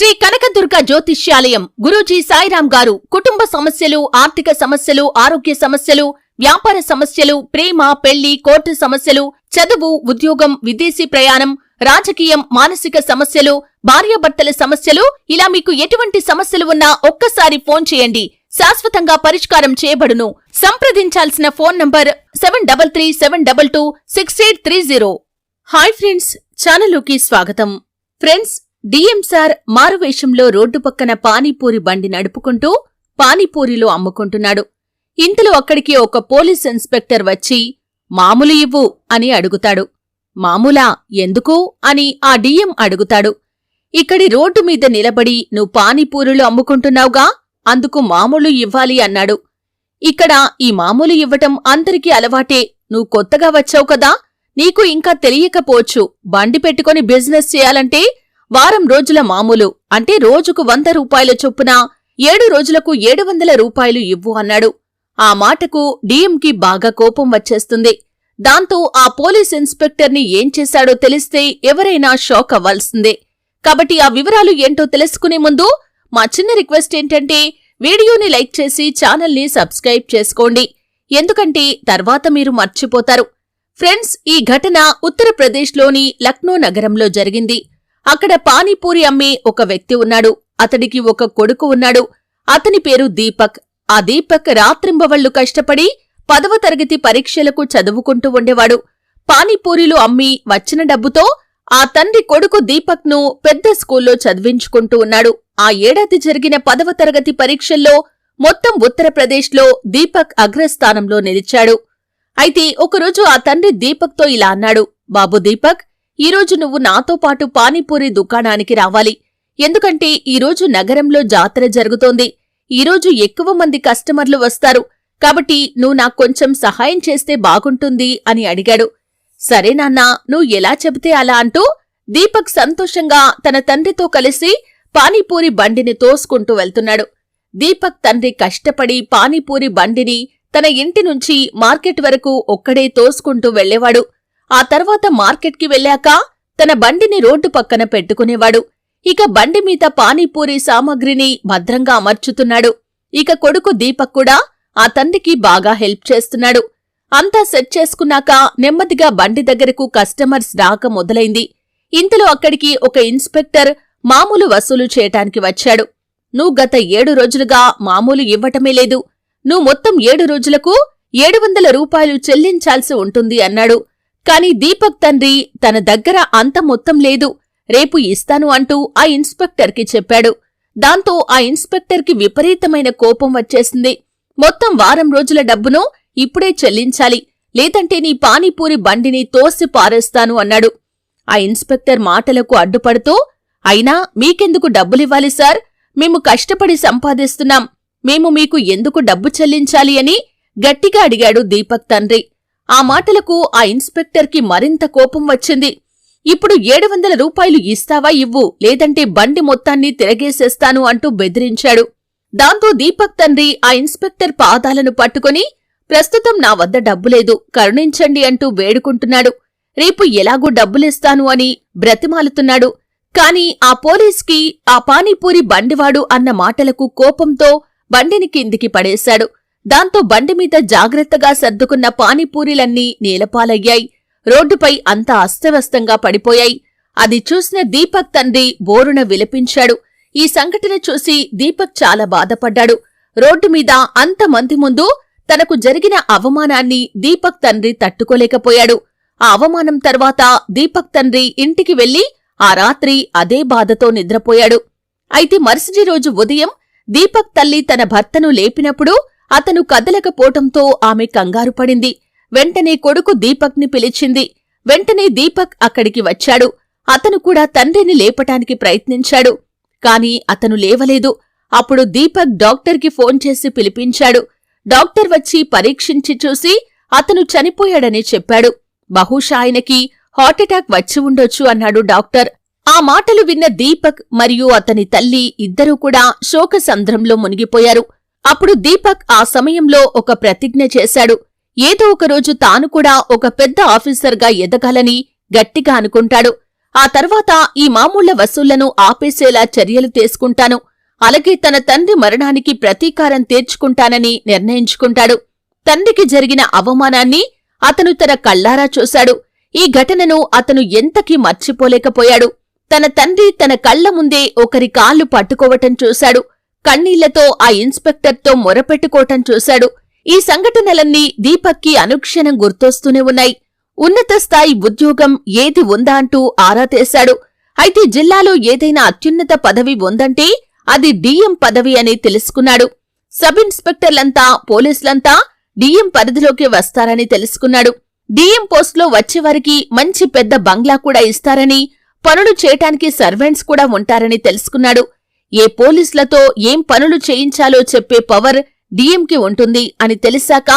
శ్రీ కనకదుర్గ జ్యోతిష్యాలయం గురూజీ సాయిరాం గారు కుటుంబ సమస్యలు ఆర్థిక సమస్యలు ఆరోగ్య సమస్యలు వ్యాపార సమస్యలు ప్రేమ పెళ్ళి కోర్టు సమస్యలు చదువు ఉద్యోగం విదేశీ ప్రయాణం రాజకీయం మానసిక సమస్యలు భార్యాభర్తల సమస్యలు. ఇలా మీకు ఎటువంటి సమస్యలు ఉన్నా ఒక్కసారి ఫోన్ చేయండి. శాశ్వతంగా పరిష్కారం చేయబడును. సంప్రదించాల్సిన phone number seven double three seven double two six eight three zero. Hi friends ఛానల్లోకి స్వాగతం. ఫ్రెండ్స్ సార్ మారువేషంలో రోడ్డు పక్కన పానీపూరి బండి నడుపుకుంటూ పానీపూరిలో అమ్ముకుంటున్నాడు. ఇంతలో అక్కడికి ఒక పోలీస్ ఇన్స్పెక్టర్ వచ్చి మామూలు ఇవ్వు అని అడుగుతాడు. మామూలా? ఎందుకు? అని ఆ డిఎం అడుగుతాడు. ఇక్కడి రోడ్డు మీద నిలబడి నువ్వు పానీపూరులు అమ్ముకుంటున్నావుగా? అందుకు మామూలు ఇవ్వాలి అన్నాడు. ఇక్కడ ఈ మామూలు ఇవ్వటం అందరికీ అలవాటే. నువ్వు కొత్తగా వచ్చావు కదా? నీకు ఇంకా తెలియకపోవచ్చు. బండి పెట్టుకుని బిజినెస్ చేయాలంటే వారం రోజుల మామూలు. అంటే రోజుకు వంద రూపాయల చొప్పున ఏడు రోజులకు ఏడు వందల రూపాయలు ఇవ్వు అన్నాడు. ఆ మాటకు డీఎంకి బాగా కోపం వచ్చేస్తుంది. దాంతో ఆ పోలీస్ ఇన్స్పెక్టర్ని ఏం చేశాడో తెలిస్తే ఎవరైనా షాక్ అవ్వాల్సిందే. కాబట్టి ఆ వివరాలు ఏంటో తెలుసుకునే ముందు మా చిన్న రిక్వెస్ట్ ఏంటంటే వీడియోని లైక్ చేసి ఛానల్ని సబ్స్క్రైబ్ చేసుకోండి. ఎందుకంటే తర్వాత మీరు మర్చిపోతారు. ఫ్రెండ్స్ ఈ ఘటన ఉత్తరప్రదేశ్లోని లక్నో నగరంలో జరిగింది. అక్కడ పానీపూరి అమ్మే ఒక వ్యక్తి ఉన్నాడు. అతడికి ఒక కొడుకు ఉన్నాడు. అతని పేరు దీపక్. ఆ దీపక్ రాత్రింబవళ్ళు కష్టపడి పదవ తరగతి పరీక్షలకు చదువుకుంటూ ఉండేవాడు. పానీపూరీలు అమ్మి వచ్చిన డబ్బుతో ఆ తండ్రి కొడుకు దీపక్ను పెద్ద స్కూల్లో చదివించుకుంటూ ఉన్నాడు. ఆ ఏడాది జరిగిన పదవ తరగతి పరీక్షల్లో మొత్తం ఉత్తరప్రదేశ్లో దీపక్ అగ్రస్థానంలో నిలిచాడు. అయితే ఒకరోజు ఆ తండ్రి దీపక్తో ఇలా అన్నాడు బాబు దీపక్ ఈరోజు నువ్వు నాతో పాటు పానీపూరి దుకాణానికి రావాలి. ఎందుకంటే ఈరోజు నగరంలో జాతర జరుగుతోంది. ఈరోజు ఎక్కువ మంది కస్టమర్లు వస్తారు. కాబట్టి నువ్వు నాకు కొంచెం సహాయం చేస్తే బాగుంటుంది అని అడిగాడు. సరే నాన్నా నువ్వు ఎలా చెబితే అలా అంటూ దీపక్ సంతోషంగా తన తండ్రితో కలిసి పానీపూరి బండిని తోసుకుంటూ వెళ్తున్నాడు. దీపక్ తండ్రి కష్టపడి పానీపూరి బండిని తన ఇంటి నుంచి మార్కెట్ వరకు ఒక్కడే తోసుకుంటూ వెళ్ళేవాడు ఆ తర్వాత మార్కెట్కి వెళ్ళాక తన బండిని రోడ్డు పక్కన పెట్టుకునేవాడు. ఇక బండి మీద పానీపూరి సామాగ్రిని భద్రంగా అమర్చుతున్నాడు. ఇక కొడుకు దీపక్ కూడా ఆ తండ్రికి బాగా హెల్ప్ చేస్తున్నాడు. అంతా సెట్ చేసుకున్నాక నెమ్మదిగా బండి దగ్గరకు కస్టమర్స్ రాక మొదలైంది. ఇంతలో అక్కడికి ఒక ఇన్స్పెక్టర్ మామూలు వసూలు చేయటానికి వచ్చాడు. నువ్వు గత ఏడు రోజులుగా మామూలు ఇవ్వటమే లేదు. నువ్వు మొత్తం ఏడు రోజులకు ఏడు వందల రూపాయలు చెల్లించాల్సి ఉంటుంది అన్నాడు. కాని దీపక్ తండ్రి తన దగ్గర అంత మొత్తం లేదు. రేపు ఇస్తాను అంటూ ఆ ఇన్స్పెక్టర్కి చెప్పాడు. దాంతో ఆ ఇన్స్పెక్టర్కి విపరీతమైన కోపం వచ్చేసింది. మొత్తం వారం రోజుల డబ్బును ఇప్పుడే చెల్లించాలి. లేదంటే నీ పానీపూరి బండిని తోసి పారేస్తాను అన్నాడు. ఆ ఇన్స్పెక్టర్ మాటలకు అడ్డుపడుతూ అయినా మీకెందుకు డబ్బులివ్వాలి సార్? మేము కష్టపడి సంపాదిస్తున్నాం. మేము మీకు ఎందుకు డబ్బు చెల్లించాలి అని గట్టిగా అడిగాడు దీపక్ తండ్రి. ఆ మాటలకు ఆ ఇన్స్పెక్టర్కి మరింత కోపం వచ్చింది. ఇప్పుడు ఏడు వందల రూపాయలు ఇస్తావా ఇవ్వు లేదంటే బండి మొత్తాన్ని తిరగేసేస్తాను అంటూ బెదిరించాడు. దాంతో దీపక్ తండ్రి ఆ ఇన్స్పెక్టర్ పాదాలను పట్టుకుని ప్రస్తుతం నా వద్ద డబ్బులేదు కరుణించండి అంటూ వేడుకుంటున్నాడు. రేపు ఎలాగూ డబ్బులిస్తాను అని బ్రతిమాలుతున్నాడు. కాని ఆ పోలీస్కి ఆ పానీపూరి బండివాడు అన్న మాటలకు కోపంతో బండిని కిందికి పడేశాడు. దాంతో బండి మీద జాగ్రత్తగా సర్దుకున్న పానీపూరీలన్నీ నేలపాలయ్యాయి. రోడ్డుపై అంతా అస్తవ్యస్తంగా పడిపోయాయి. అది చూసిన దీపక్ తండ్రి బోరున విలపించాడు. ఈ సంఘటన చూసి దీపక్ చాలా బాధపడ్డాడు. రోడ్డు మీద అంతమంది ముందు తనకు జరిగిన అవమానాన్ని దీపక్ తండ్రి తట్టుకోలేకపోయాడు. ఆ అవమానం తర్వాత దీపక్ తండ్రి ఇంటికి వెళ్ళి ఆ రాత్రి అదే బాధతో నిద్రపోయాడు. అయితే మరుసటి రోజు ఉదయం దీపక్ తల్లి తన భర్తను లేపినప్పుడు అతను కదలకపోవటంతో ఆమె కంగారు పడింది. వెంటనే కొడుకు దీపక్ని పిలిచింది. వెంటనే దీపక్ అక్కడికి వచ్చాడు. అతను కూడా తండ్రిని లేపటానికి ప్రయత్నించాడు. కాని అతను లేవలేదు. అప్పుడు దీపక్ డాక్టర్కి ఫోన్ చేసి పిలిపించాడు. డాక్టర్ వచ్చి పరీక్షించి చూసి అతను చనిపోయాడని చెప్పాడు. బహుశా ఆయనకి హార్ట్అటాక్ వచ్చి ఉండొచ్చు అన్నాడు డాక్టర్. ఆ మాటలు విన్న దీపక్ మరియు అతని తల్లి ఇద్దరూ కూడా శోకసంద్రంలో మునిగిపోయారు. అప్పుడు దీపక్ ఆ సమయంలో ఒక ప్రతిజ్ఞ చేశాడు. ఏదో ఒకరోజు తాను కూడా ఒక పెద్ద ఆఫీసర్గా ఎదగాలని గట్టిగా అనుకుంటాడు. ఆ తర్వాత ఈ మామూళ్ళ వసూళ్ళను ఆపేసేలా చర్యలు తీసుకుంటాను. అలాగే తన తండ్రి మరణానికి ప్రతీకారం తీర్చుకుంటానని నిర్ణయించుకుంటాడు. తండ్రికి జరిగిన అవమానాన్ని అతను తన కళ్ళారా చూశాడు. ఈ ఘటనను అతను ఎంతకీ మర్చిపోలేకపోయాడు. తన తండ్రి తన కళ్ళ ముందే ఒకరి కాళ్ళు పట్టుకోవటం చూశాడు. కన్నీళ్ళతో ఆ ఇన్స్పెక్టర్తో మొరపెట్టుకోవటం చూశాడు. ఈ సంఘటనలన్నీ దీపక్కి అనుక్షణం గుర్తొస్తూనే ఉన్నాయి. ఉన్నత స్థాయి ఉద్యోగం ఏది ఉందా అంటూ ఆరా తీశాడు. అయితే జిల్లాలో ఏదైనా అత్యున్నత పదవి ఉందంటే అది డిఎం పదవి అని తెలుసుకున్నాడు. సబ్ ఇన్స్పెక్టర్లంతా పోలీసులంతా డిఎం పరిధిలోకి వస్తారని తెలుసుకున్నాడు. డిఎం పోస్ట్లో వచ్చేవారికి మంచి పెద్ద బంగ్లా కూడా ఇస్తారని పనులు చేయటానికి సర్వెంట్స్ కూడా ఉంటారని తెలుసుకున్నాడు. ఏ పోలీసులతో ఏం పనులు చేయించాలో చెప్పే పవర్ డీఎంకి ఉంటుంది అని తెలిసాక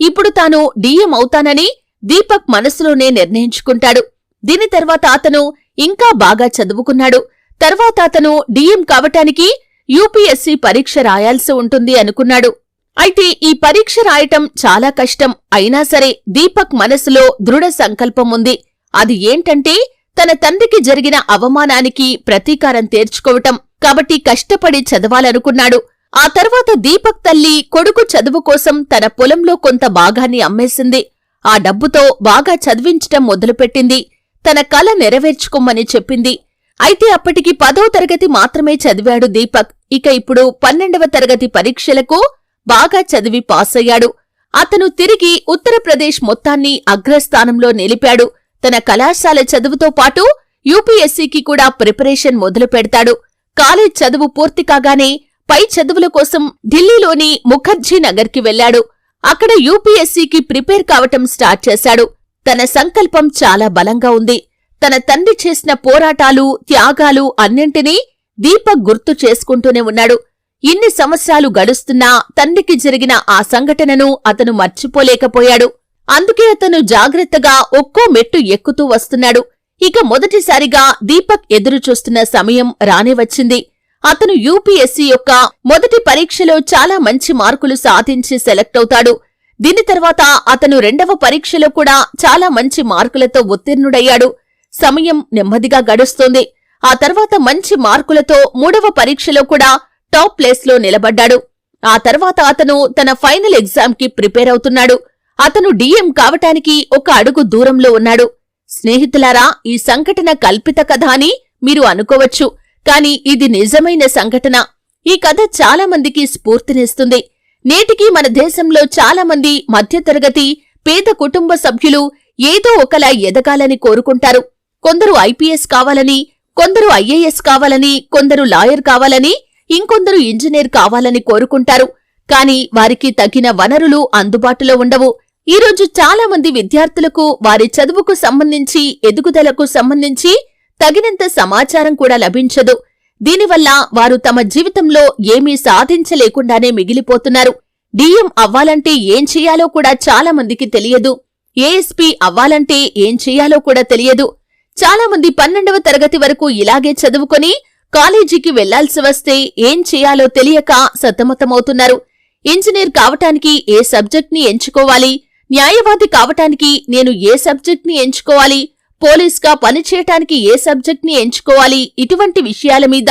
ఇప్పుడు తాను డిఎం అవుతానని దీపక్ మనసులోనే నిర్ణయించుకుంటాడు. దీని తర్వాత అతను ఇంకా బాగా చదువుకున్నాడు. తర్వాత అతను డిఎం కావటానికి యూపీఎస్సీ పరీక్ష రాయాల్సి ఉంటుంది అనుకున్నాడు. అయితే ఈ పరీక్ష రాయటం చాలా కష్టం. అయినా సరే దీపక్ మనసులో దృఢ సంకల్పం ఉంది. అది ఏంటంటే తన తండ్రికి జరిగిన అవమానానికి ప్రతీకారం తీర్చుకోవటం. కాబట్టి కష్టపడి చదవాలనుకున్నాడు. ఆ తర్వాత దీపక్ తల్లి కొడుకు చదువు కోసం తన పొలంలో కొంత భాగాన్ని అమ్మేసింది. ఆ డబ్బుతో బాగా చదివించటం మొదలుపెట్టింది. తన కల నెరవేర్చుకోమని చెప్పింది. అయితే అప్పటికి పదో తరగతి మాత్రమే చదివాడు దీపక్. ఇక ఇప్పుడు పన్నెండవ తరగతి పరీక్షలకు బాగా చదివి పాసయ్యాడు. అతను తిరిగి ఉత్తరప్రదేశ్ మొత్తాన్ని అగ్రస్థానంలో నిలిపాడు. తన కళాశాల చదువుతో పాటు యూపీఎస్సీకి కూడా ప్రిపరేషన్ మొదలు పెడతాడు కాలేజ్ చదువు పూర్తి కాగానే పై చదువుల కోసం ఢిల్లీలోని ముఖర్జీ నగర్కి వెళ్ళాడు అక్కడ యూపీఎస్సీకి ప్రిపేర్ కావటం స్టార్ట్ చేశాడు. తన సంకల్పం చాలా బలంగా ఉంది. తన తండ్రి చేసిన పోరాటాలు త్యాగాలు అన్నింటినీ దీపక్ గుర్తు చేసుకుంటూనే ఉన్నాడు. ఇన్ని సంవత్సరాలు గడుస్తున్నా తండ్రికి జరిగిన ఆ సంఘటనను అతను మర్చిపోలేకపోయాడు. అందుకే అతను జాగ్రత్తగా ఒక్కో మెట్టు ఎక్కుతూ వస్తున్నాడు. ఇక మొదటిసారిగా దీపక్ ఎదురుచూస్తున్న సమయం రానే వచ్చింది. అతను యూపీఎస్సీ యొక్క మొదటి పరీక్షలో చాలా మంచి మార్కులు సాధించి సెలెక్ట్ అవుతాడు. దీని తర్వాత అతను రెండవ పరీక్షలో కూడా చాలా మంచి మార్కులతో ఉత్తీర్ణుడయ్యాడు. సమయం నెమ్మదిగా గడుస్తోంది. ఆ తర్వాత మంచి మార్కులతో మూడవ పరీక్షలో కూడా టాప్ ప్లేస్లో నిలబడ్డాడు. ఆ తర్వాత అతను తన ఫైనల్ ఎగ్జామ్కి ప్రిపేర్ అవుతున్నాడు. అతను డిఎం కావటానికి ఒక అడుగు దూరంలో ఉన్నాడు. స్నేహితులారా ఈ సంఘటన కల్పిత కథ అని మీరు అనుకోవచ్చు. కాని ఇది నిజమైన సంఘటన. ఈ కథ చాలా మందికి స్ఫూర్తినిస్తుంది. నేటికి మన దేశంలో చాలా మంది మధ్యతరగతి పేద కుటుంబ సభ్యులు ఏదో ఒకలా ఎదగాలని కోరుకుంటారు. కొందరు ఐపీఎస్ కావాలని కొందరు ఐఏఎస్ కావాలని కొందరు లాయర్ కావాలని ఇంకొందరు ఇంజనీర్ కావాలని కోరుకుంటారు. కాని వారికి తగిన వనరులు అందుబాటులో ఉండవు. ఈరోజు చాలా మంది విద్యార్థులకు వారి చదువుకు సంబంధించి ఎదుగుదలకు సంబంధించి తగినంత సమాచారం కూడా లభించదు. దీనివల్ల వారు తమ జీవితంలో ఏమీ సాధించలేకుండానే మిగిలిపోతున్నారు. డిఎం అవ్వాలంటే ఏం చెయ్యాలో కూడా చాలా మందికి తెలియదు. ఏఎస్పీ అవ్వాలంటే ఏం చెయ్యాలో కూడా తెలియదు. చాలా మంది పన్నెండవ తరగతి వరకు ఇలాగే చదువుకొని కాలేజీకి వెళ్ళాల్సి వస్తే ఏం చేయాలో తెలియక సతమతమవుతున్నారు. ఇంజనీర్ కావటానికి ఏ సబ్జెక్ట్ని ఎంచుకోవాలి? న్యాయవాది కావటానికి నేను ఏ సబ్జెక్ట్ని ఎంచుకోవాలి? పోలీస్గా పనిచేయటానికి ఏ సబ్జెక్ట్ని ఎంచుకోవాలి? ఇటువంటి విషయాల మీద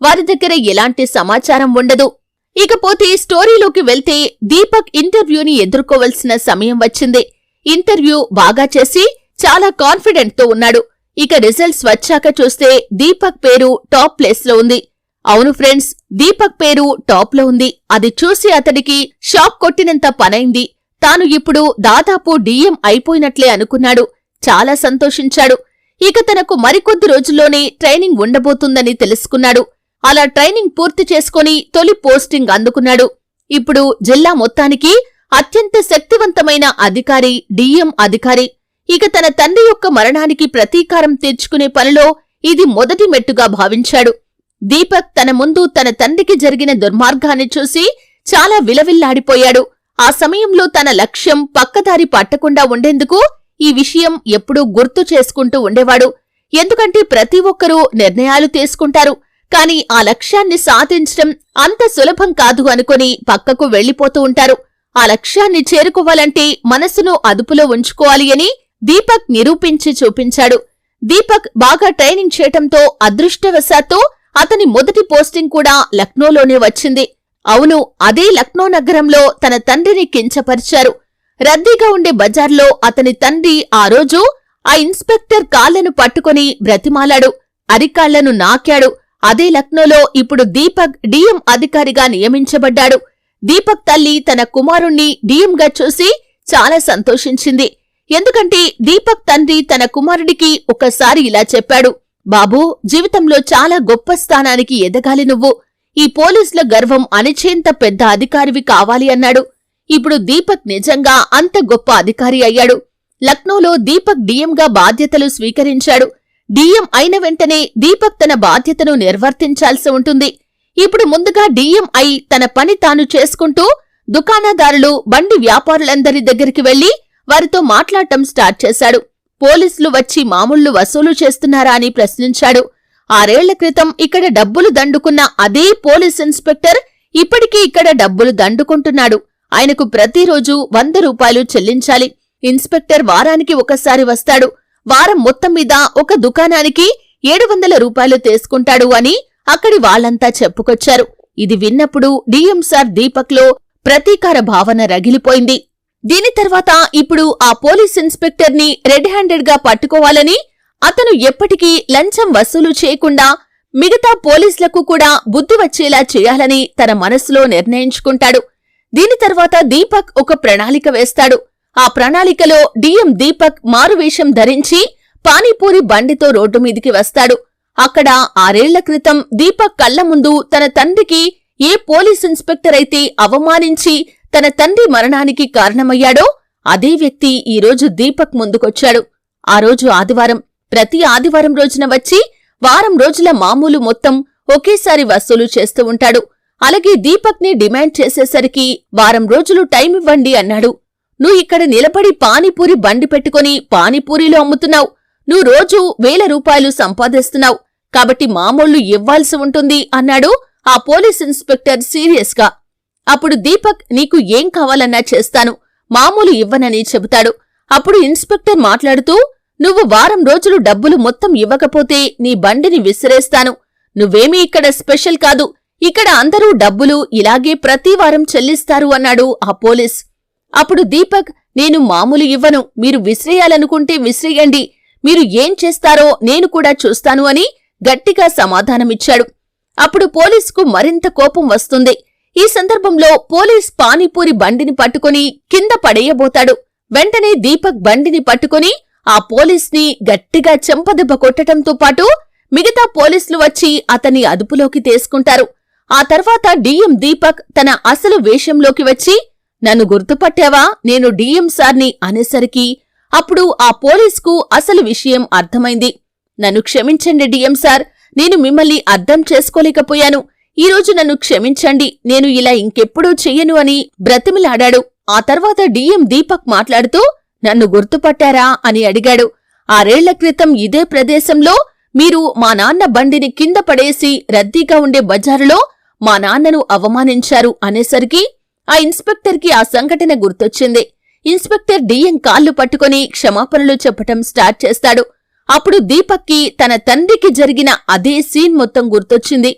వారి దగ్గర ఎలాంటి సమాచారం ఉండదు. ఇకపోతే స్టోరీలోకి వెళ్తే దీపక్ ఇంటర్వ్యూని ఎదుర్కోవలసిన సమయం వచ్చింది. ఇంటర్వ్యూ బాగా చేసి చాలా కాన్ఫిడెంట్తో ఉన్నాడు. ఇక రిజల్ట్స్ వచ్చాక చూస్తే దీపక్ పేరు టాప్ ప్లేస్లో ఉంది. అవును ఫ్రెండ్స్ దీపక్ పేరు టాప్లో ఉంది. అది చూసి అతడికి షాక్ కొట్టినంత పనైంది. తాను ఇప్పుడు దాదాపు డిఎం అయిపోయినట్లే అనుకున్నాడు. చాలా సంతోషించాడు. ఇక తనకు మరికొద్ది రోజుల్లోనే ట్రైనింగ్ ఉండబోతుందని తెలుసుకున్నాడు. అలా ట్రైనింగ్ పూర్తి చేసుకుని తొలి పోస్టింగ్ అందుకున్నాడు. ఇప్పుడు జిల్లా మొత్తానికి అత్యంత శక్తివంతమైన అధికారి డిఎం అధికారి. ఇక తన తండ్రి యొక్క మరణానికి ప్రతీకారం తీర్చుకునే పనిలో ఇది మొదటి మెట్టుగా భావించాడు. దీపక్ తన ముందు తన తండ్రికి జరిగిన దుర్మార్గాన్ని చూసి చాలా విలవిల్లాడిపోయాడు. ఆ సమయంలో తన లక్ష్యం పక్కదారి పట్టకుండా ఉండేందుకు ఈ విషయం ఎప్పుడూ గుర్తు చేసుకుంటూ ఉండేవాడు. ఎందుకంటే ప్రతి ఒక్కరూ నిర్ణయాలు తీసుకుంటారు. కాని ఆ లక్ష్యాన్ని సాధించడం అంత సులభం కాదు అనుకుని పక్కకు వెళ్ళిపోతూ ఉంటారు. ఆ లక్ష్యాన్ని చేరుకోవాలంటే మనసును అదుపులో ఉంచుకోవాలి అని దీపక్ నిరూపించి చూపించాడు. దీపక్ బాగా ట్రైనింగ్ చేయటంతో అదృష్టవశాత్తు అతని మొదటి పోస్టింగ్ కూడా లక్నోలోనే వచ్చింది. అవును అదే లక్నో నగరంలో తన తండ్రిని కించపరిచారు. రద్దీగా ఉండే బజార్లో అతని తండ్రి ఆ రోజు ఆ ఇన్స్పెక్టర్ కాళ్ళను పట్టుకొని బ్రతిమాలాడు. అరికాళ్ళను నాకాడు. అదే లక్నోలో ఇప్పుడు దీపక్ డిఎం అధికారిగా నియమించబడ్డాడు. దీపక్ తల్లి తన కుమారుణ్ణి డిఎంగా చూసి చాలా సంతోషించింది. ఎందుకంటే దీపక్ తండ్రి తన కుమారుడికి ఒకసారి ఇలా చెప్పాడు. బాబూ జీవితంలో చాలా గొప్ప స్థానానికి ఎదగాలి నువ్వు. ఈ పోలీసుల గర్వం అనిచేంత పెద్ద అధికారివి కావాలి అన్నాడు. ఇప్పుడు దీపక్ నిజంగా అంత గొప్ప అధికారి అయ్యాడు. లక్నోలో దీపక్ డిఎంగా బాధ్యతలు స్వీకరించాడు. డిఎం అయిన వెంటనే దీపక్ తన బాధ్యతను నిర్వర్తించాల్సి ఉంటుంది. ఇప్పుడు ముందుగా డిఎం అయి తన పని తాను చేసుకుంటూ దుకాణదారులు బండి వ్యాపారులందరి దగ్గరికి వెళ్ళి వారితో మాట్లాడటం స్టార్ట్ చేశాడు. పోలీసులు వచ్చి మామూళ్ళు వసూలు చేస్తున్నారా అని ప్రశ్నించాడు. ఆరేళ్ళ క్రితం ఇక్కడ డబ్బులు దండుకున్న అదే పోలీస్ ఇన్స్పెక్టర్ ఇప్పటికీ ఇక్కడ డబ్బులు దండుకుంటున్నాడు. ఆయనకు ప్రతిరోజు వంద రూపాయలు చెల్లించాలి. ఇన్స్పెక్టర్ వారానికి ఒకసారి వస్తాడు. వారం మొత్తం మీద ఒక దుకాణానికి ఏడు వందల రూపాయలు తీసుకుంటాడు అని అక్కడి వాళ్ళంతా చెప్పుకొచ్చారు. ఇది విన్నప్పుడు డిఎం సార్ దీపక్లో ప్రతీకార భావన రగిలిపోయింది. దీని తర్వాత ఇప్పుడు ఆ పోలీస్ ఇన్స్పెక్టర్ని రెడ్ హ్యాండెడ్గా పట్టుకోవాలని అతను ఎప్పటికీ లంచం వసూలు చేయకుండా మిగతా పోలీసులకు కూడా బుద్ధి వచ్చేలా చేయాలని తన మనసులో నిర్ణయించుకుంటాడు. దీని తర్వాత దీపక్ ఒక ప్రణాళిక వేస్తాడు. ఆ ప్రణాళికలో డిఎం దీపక్ మారువేషం ధరించి పానీపూరి బండితో రోడ్డు మీదికి వస్తాడు. అక్కడ ఆరేళ్ళ క్రితం దీపక్ కళ్ళ ముందు తన తండ్రికి ఏ పోలీస్ ఇన్స్పెక్టర్ అయితే అవమానించి తన తండ్రి మరణానికి కారణమయ్యాడో అదే వ్యక్తి ఈరోజు దీపక్ ముందుకొచ్చాడు. ఆ రోజు ఆదివారం ప్రతి ఆదివారం రోజున వచ్చి వారం రోజుల మామూలు మొత్తం ఒకేసారి వసూలు చేస్తూ ఉంటాడు. అలాగే దీపక్ని డిమాండ్ చేసేసరికి వారం రోజులు టైం ఇవ్వండి అన్నాడు. నువ్వు ఇక్కడ నిలబడి పానీపూరి బండి పెట్టుకుని పానీపూరీలు అమ్ముతున్నావు. నువ్వు రోజూ వేల రూపాయలు సంపాదిస్తున్నావు. కాబట్టి మామూళ్ళు ఇవ్వాల్సి ఉంటుంది అన్నాడు ఆ పోలీస్ ఇన్స్పెక్టర్ సీరియస్గా. అప్పుడు దీపక్ నీకు ఏం కావాలన్నా చేస్తాను. మామూలు ఇవ్వనని చెబుతాడు. అప్పుడు ఇన్స్పెక్టర్ మాట్లాడుతూ నువ్వు వారం రోజులు డబ్బులు మొత్తం ఇవ్వకపోతే నీ బండిని విసిరేస్తాను. నువ్వేమీ ఇక్కడ స్పెషల్ కాదు. ఇక్కడ అందరూ డబ్బులు ఇలాగే ప్రతివారం చెల్లిస్తారు అన్నాడు ఆ పోలీస్. అప్పుడు దీపక్ నేను మామూలు ఇవ్వను. మీరు విసిరేయాలనుకుంటే విసిరేయండి. మీరు ఏం చేస్తారో నేను కూడా చూస్తాను అని గట్టిగా సమాధానమిచ్చాడు. అప్పుడు పోలీసుకు మరింత కోపం వస్తుంది. ఈ సందర్భంలో పోలీస్ పానీపూరి బండిని పట్టుకుని కింద పడేయబోతాడు. వెంటనే దీపక్ బండిని పట్టుకుని ఆ పోలీస్ని గట్టిగా చెంపదెబ్బ కొట్టటంతో పాటు మిగతా పోలీసులు వచ్చి అతన్ని అదుపులోకి తీసుకుంటారు. ఆ తర్వాత డిఎం దీపక్ తన అసలు వేషంలోకి వచ్చి నన్ను గుర్తుపట్టావా? నేను డిఎం సార్ని అనేసరికి అప్పుడు ఆ పోలీస్కు అసలు విషయం అర్థమైంది. నన్ను క్షమించండి డిఎం సార్ నేను మిమ్మల్ని అర్థం చేసుకోలేకపోయాను. ఈరోజు నన్ను క్షమించండి నేను ఇలా ఇంకెప్పుడూ చెయ్యను అని బ్రతిమిలాడాడు. ఆ తర్వాత డిఎం దీపక్ మాట్లాడుతూ నన్ను గుర్తుపట్టారా అని అడిగాడు. ఆరేళ్ళ క్రితం ఇదే ప్రదేశంలో మీరు మా నాన్న బండిని కింద పడేసి రద్దీగా ఉండే బజారులో మా నాన్నను అవమానించారు అనేసరికి ఆ ఇన్స్పెక్టర్కి ఆ సంఘటన గుర్తొచ్చింది. ఇన్స్పెక్టర్ డిఎం కాళ్ళు పట్టుకుని క్షమాపణలు చెప్పటం స్టార్ట్ చేస్తాడు. అప్పుడు దీపక్కి తన తండ్రికి జరిగిన అదే సీన్ మొత్తం గుర్తొచ్చింది.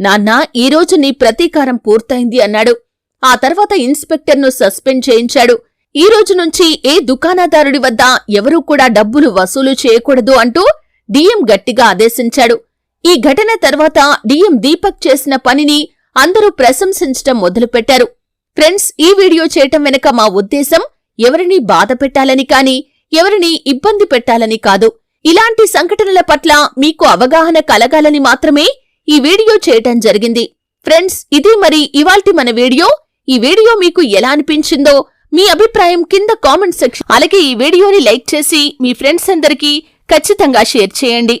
నాన్న ఈరోజు నీ ప్రతీకారం పూర్తయింది అన్నాడు. ఆ తర్వాత ఇన్స్పెక్టర్ను సస్పెండ్ చేయించాడు. ఈ రోజు నుంచి ఏ దుకాణదారుడి వద్ద ఎవరూ కూడా డబ్బులు వసూలు చేయకూడదు అంటూ డిఎం గట్టిగా ఆదేశించాడు. ఈ ఘటన తర్వాత డిఎం దీపక్ చేసిన పనిని అందరూ ప్రశంసించటం మొదలుపెట్టారు. ఫ్రెండ్స్ ఈ వీడియో చేయటం వెనుక మా ఉద్దేశం ఎవరిని బాధ పెట్టాలని కాని ఎవరిని ఇబ్బంది పెట్టాలని కాదు. ఇలాంటి సంఘటనల పట్ల మీకు అవగాహన కలగాలని మాత్రమే ఈ వీడియో చేయటం జరిగింది. ఫ్రెండ్స్ ఇది మరి ఇవాల్టి మన వీడియో. ఈ వీడియో మీకు ఎలా అనిపించిందో మీ అభిప్రాయం కింద కామెంట్ సెక్షన్ అలాగే ఈ వీడియోని లైక్ చేసి మీ ఫ్రెండ్స్ అందరికీ ఖచ్చితంగా షేర్ చేయండి.